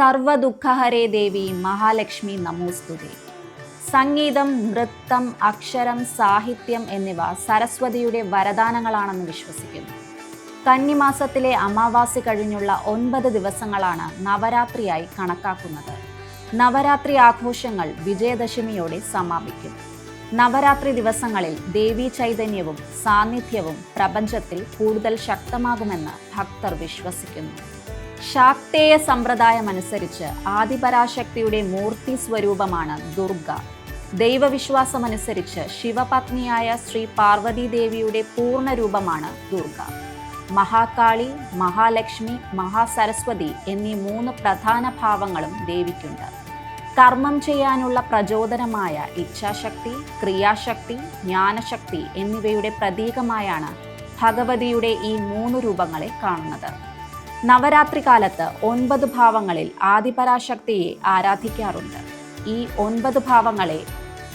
സർവദുഃഖഹരേ ദേവി മഹാലക്ഷ്മി നമോസ്തുതേ. സംഗീതം നൃത്തം അക്ഷരം സാഹിത്യം എന്നിവ സരസ്വതിയുടെ വരദാനങ്ങളാണെന്ന് വിശ്വസിക്കുന്നു. കന്നിമാസത്തിലെ അമാവാസി കഴിഞ്ഞുള്ള ഒൻപത് ദിവസങ്ങളാണ് നവരാത്രിയായി കണക്കാക്കുന്നത്. നവരാത്രി ആഘോഷങ്ങൾ വിജയദശമിയോടെ സമാപിക്കും. നവരാത്രി ദിവസങ്ങളിൽ ദേവീ ചൈതന്യവും സാന്നിധ്യവും പ്രപഞ്ചത്തിൽ കൂടുതൽ ശക്തമാകുമെന്ന് ഭക്തർ വിശ്വസിക്കുന്നു. ശാക്തേയ സമ്പ്രദായമനുസരിച്ച് ആദിപരാശക്തിയുടെ മൂർത്തി സ്വരൂപമാണ് ദുർഗ. ദൈവവിശ്വാസമനുസരിച്ച് ശിവപത്നിയായ ശ്രീ പാർവതി ദേവിയുടെ പൂർണ രൂപമാണ് ദുർഗ. മഹാകാളി മഹാലക്ഷ്മി മഹാസരസ്വതി എന്നീ മൂന്ന് പ്രധാന ഭാവങ്ങളും ദേവിക്കുണ്ട്. കർമ്മം ചെയ്യാനുള്ള പ്രചോദനമായ ഇച്ഛാശക്തി ക്രിയാശക്തി ജ്ഞാനശക്തി എന്നിവയുടെ പ്രതീകമായാണ് ഭഗവതിയുടെ ഈ മൂന്ന് രൂപങ്ങളെ കാണുന്നത്. നവരാത്രി കാലത്ത് ഒൻപത് ഭാവങ്ങളിൽ ആദിപരാശക്തിയെ ആരാധിക്കാറുണ്ട്. ഈ ഒൻപത് ഭാവങ്ങളെ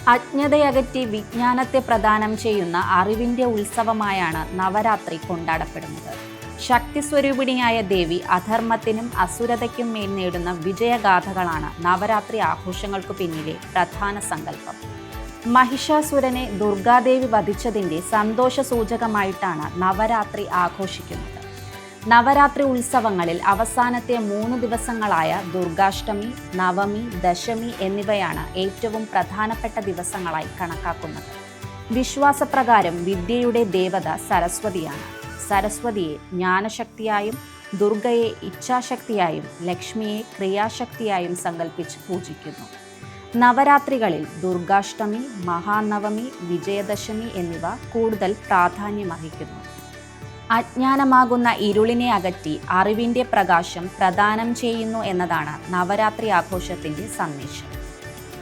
അജ്ഞതയകറ്റി വിജ്ഞാനത്തെ പ്രദാനം ചെയ്യുന്ന അറിവിന്റെ ഉത്സവമായാണ് നവരാത്രി കൊണ്ടാടപ്പെടുന്നത്. ശക്തിസ്വരൂപിണിയായ ദേവി അധർമ്മത്തിനും അസുരതയ്ക്കും മേൽ നേടുന്ന വിജയഗാഥകളാണ് നവരാത്രി ആഘോഷങ്ങൾക്ക് പിന്നിലെ പ്രധാന സങ്കല്പം. മഹിഷാസുരനെ ദുർഗാദേവി വധിച്ചതിന്റെ സന്തോഷ സൂചകമായിട്ടാണ് നവരാത്രി ആഘോഷിക്കുന്നത്. നവരാത്രി ഉത്സവങ്ങളിൽ അവസാനത്തെ മൂന്ന് ദിവസങ്ങളായ ദുർഗാഷ്ടമി നവമി ദശമി എന്നിവയാണ് ഏറ്റവും പ്രധാനപ്പെട്ട ദിവസങ്ങളായി കണക്കാക്കുന്നത്. വിശ്വാസപ്രകാരം വിദ്യയുടെ ദേവത സരസ്വതിയാണ്. സരസ്വതിയെ ജ്ഞാനശക്തിയായും ദുർഗയെ ഇച്ഛാശക്തിയായും ലക്ഷ്മിയെ ക്രിയാശക്തിയായും സങ്കല്പിച്ച് പൂജിക്കുന്നു. നവരാത്രികളിൽ ദുർഗാഷ്ടമി മഹാനവമി വിജയദശമി എന്നിവ കൂടുതൽ പ്രാധാന്യമർഹിക്കുന്നു അജ്ഞാനമാകുന്ന ഇരുളിനെ അകറ്റി അറിവിന്റെ പ്രകാശം പ്രദാനം ചെയ്യുന്നു എന്നതാണ് നവരാത്രി ആഘോഷത്തിന്റെ സന്ദേശം.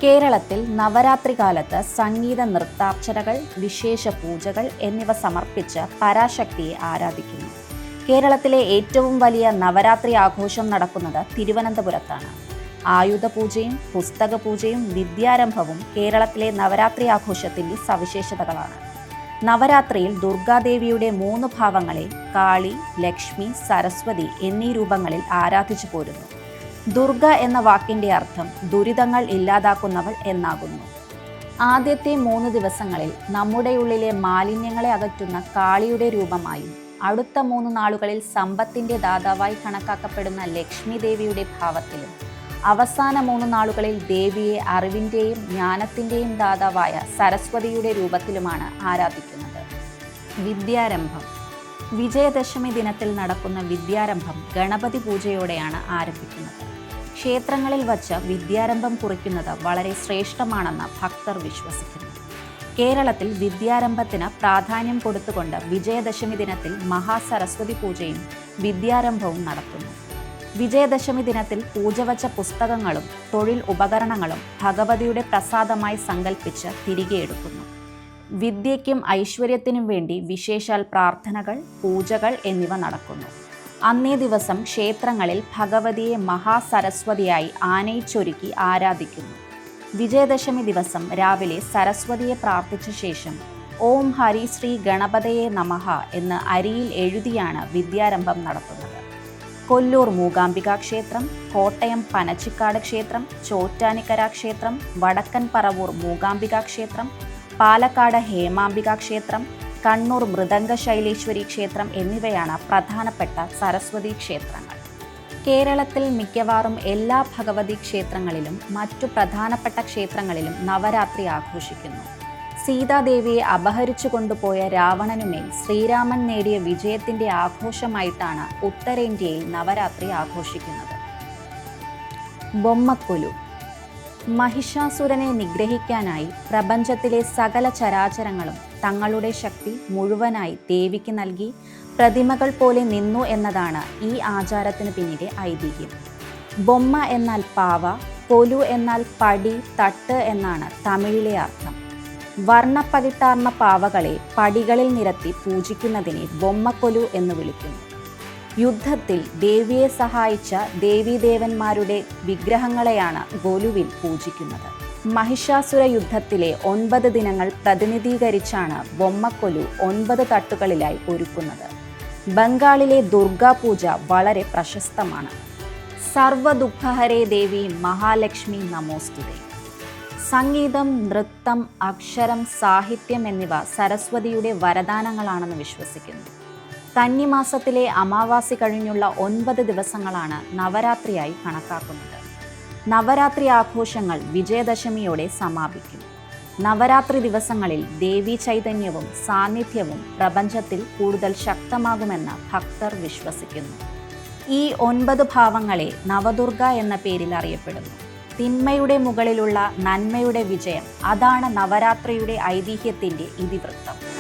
കേരളത്തിൽ നവരാത്രി കാലത്ത് സംഗീത നൃത്താർച്ചനകൾ വിശേഷ പൂജകൾ എന്നിവ സമർപ്പിച്ച് പരാശക്തിയെ ആരാധിക്കുന്നു. കേരളത്തിലെ ഏറ്റവും വലിയ നവരാത്രി ആഘോഷം നടക്കുന്നത് തിരുവനന്തപുരത്താണ്. ആയുധ പൂജയും പുസ്തക പൂജയും വിദ്യാരംഭവും കേരളത്തിലെ നവരാത്രി ആഘോഷത്തിന്റെ സവിശേഷതകളാണ്. നവരാത്രിയിൽ ദുർഗാദേവിയുടെ മൂന്ന് ഭാവങ്ങളെ കാളി ലക്ഷ്മി സരസ്വതി എന്നീ രൂപങ്ങളിൽ ആരാധിച്ചു പോരുന്നു. ദുർഗ എന്ന വാക്കിന്റെ അർത്ഥം ദുരിതങ്ങൾ ഇല്ലാതാക്കുന്നവൾ എന്നാകുന്നു. ആദ്യത്തെ മൂന്ന് ദിവസങ്ങളിൽ നമ്മുടെ ഉള്ളിലെ മാലിന്യങ്ങളെ അകറ്റുന്ന കാളിയുടെ രൂപമായും അടുത്ത മൂന്ന് നാളുകളിൽ സമ്പത്തിന്റെ ദാതാവായി കണക്കാക്കപ്പെടുന്ന ലക്ഷ്മി ദേവിയുടെ ഭാവത്തിലും അവസാന മൂന്ന് നാളുകളിൽ ദേവിയെ അറിവിന്റെയും ജ്ഞാനത്തിന്റെയും ദാതാവായ സരസ്വതിയുടെ രൂപത്തിലുമാണ് ആരാധിക്കുന്നത്. വിദ്യാരംഭം. വിജയദശമി ദിനത്തിൽ നടക്കുന്ന വിദ്യാരംഭം ഗണപതി പൂജയോടെയാണ് ആരംഭിക്കുന്നത്. ക്ഷേത്രങ്ങളിൽ വച്ച് വിദ്യാരംഭം കുറിക്കുന്നത് വളരെ ശ്രേഷ്ഠമാണെന്ന് ഭക്തർ വിശ്വസിക്കുന്നു. കേരളത്തിൽ വിദ്യാരംഭത്തിന് പ്രാധാന്യം കൊടുത്തുകൊണ്ട് വിജയദശമി ദിനത്തിൽ മഹാസരസ്വതി പൂജയും വിദ്യാരംഭവും നടത്തുന്നു. വിജയദശമി ദിനത്തിൽ പൂജവച്ച പുസ്തകങ്ങളും തൊഴിൽ ഉപകരണങ്ങളും ഭഗവതിയുടെ പ്രസാദമായി സങ്കല്പിച്ച് തിരികെ എടുക്കുന്നു. വിദ്യയ്ക്കും ഐശ്വര്യത്തിനും വേണ്ടി വിശേഷാൽ പ്രാർത്ഥനകൾ പൂജകൾ എന്നിവ നടക്കുന്നു. അന്നേ ദിവസം ക്ഷേത്രങ്ങളിൽ ഭഗവതിയെ മഹാസരസ്വതിയായി ആനയിച്ചൊരുക്കി ആരാധിക്കുന്നു. വിജയദശമി ദിവസം രാവിലെ സരസ്വതിയെ പ്രാർത്ഥിച്ച ശേഷം ഓം ഹരി ശ്രീ ഗണപതയെ നമഹ എന്ന് അരിയിൽ എഴുതിയാണ് വിദ്യാരംഭം നടത്തുന്നത്. കൊല്ലൂർ മൂകാംബിക ക്ഷേത്രം കോട്ടയം പനച്ചിക്കാട് ക്ഷേത്രം ചോറ്റാനിക്കര ക്ഷേത്രം വടക്കൻ പറവൂർ മൂകാംബിക ക്ഷേത്രം പാലക്കാട് ഹേമാംബിക ക്ഷേത്രം കണ്ണൂർ മൃദംഗ ശൈലേശ്വരി ക്ഷേത്രം എന്നിവയാണ് പ്രധാനപ്പെട്ട സരസ്വതി ക്ഷേത്രങ്ങൾ. കേരളത്തിൽ മിക്കവാറും എല്ലാ ഭഗവതി ക്ഷേത്രങ്ങളിലും മറ്റു പ്രധാനപ്പെട്ട ക്ഷേത്രങ്ങളിലും നവരാത്രി ആഘോഷിക്കുന്നു. സീതാദേവിയെ അപഹരിച്ചു കൊണ്ടുപോയ രാവണനുമേൽ ശ്രീരാമൻ നേടിയ വിജയത്തിന്റെ ആഘോഷമായിട്ടാണ് ഉത്തരേന്ത്യയിൽ നവരാത്രി ആഘോഷിക്കുന്നത്. ബൊമ്മക്കൊലു. മഹിഷാസുരനെ നിഗ്രഹിക്കാനായി പ്രപഞ്ചത്തിലെ സകല ചരാചരങ്ങളും തങ്ങളുടെ ശക്തി മുഴുവനായി ദേവിക്ക് നൽകി പ്രതിമകൾ പോലെ നിന്നു എന്നതാണ് ഈ ആചാരത്തിന് പിന്നിലെ ഐതിഹ്യം. ബൊമ്മ എന്നാൽ പാവ കൊലു എന്നാൽ പടി തട്ട് എന്നാണ് തമിഴിലെ അർത്ഥം. വർണപ്പകിട്ടാർന്ന പാവകളെ പടികളിൽ നിരത്തി പൂജിക്കുന്നതിനെ ബൊമ്മക്കൊലു എന്ന് വിളിക്കുന്നു. യുദ്ധത്തിൽ ദേവിയെ സഹായിച്ച ദേവീദേവന്മാരുടെ വിഗ്രഹങ്ങളെയാണ് ഗോലുവിൽ പൂജിക്കുന്നത്. മഹിഷാസുര യുദ്ധത്തിലെ ഒൻപത് ദിനങ്ങൾ പ്രതിനിധീകരിച്ചാണ് ബൊമ്മക്കൊലു ഒൻപത് തട്ടുകളിലായി ഒരുക്കുന്നത്. ബംഗാളിലെ ദുർഗാ പൂജ വളരെ പ്രശസ്തമാണ്. സർവദുഃഖഹരേ ദേവി മഹാലക്ഷ്മി നമോസ്തുതേ. സംഗീതം നൃത്തം അക്ഷരം സാഹിത്യം എന്നിവ സരസ്വതിയുടെ വരദാനങ്ങളാണെന്ന് വിശ്വസിക്കുന്നു. കന്നിമാസത്തിലെ അമാവാസി കഴിഞ്ഞുള്ള ഒൻപത് ദിവസങ്ങളാണ് നവരാത്രിയായി കണക്കാക്കുന്നത്. നവരാത്രി ആഘോഷങ്ങൾ വിജയദശമിയോടെ സമാപിക്കും. നവരാത്രി ദിവസങ്ങളിൽ ദേവി ചൈതന്യവും സാന്നിധ്യവും പ്രപഞ്ചത്തിൽ കൂടുതൽ ശക്തമാകുമെന്ന് ഭക്തർ വിശ്വസിക്കുന്നു. ഈ ഒൻപത് ഭാവങ്ങളെ നവദുർഗ എന്ന പേരിൽ അറിയപ്പെടുന്നു. തിന്മയുടെ മുകളിലുള്ള നന്മയുടെ വിജയം. അതാണ് നവരാത്രിയുടെ ഐതിഹ്യത്തിന്റെ ഇതിവൃത്തം.